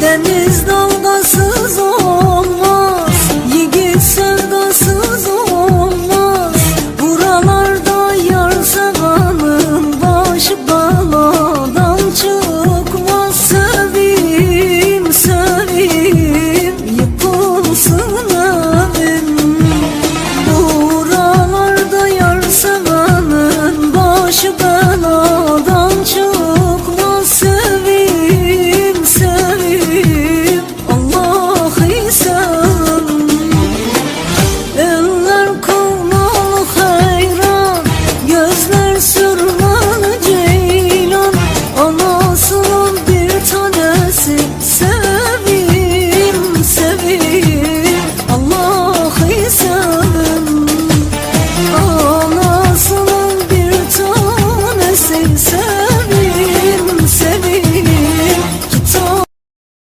deniz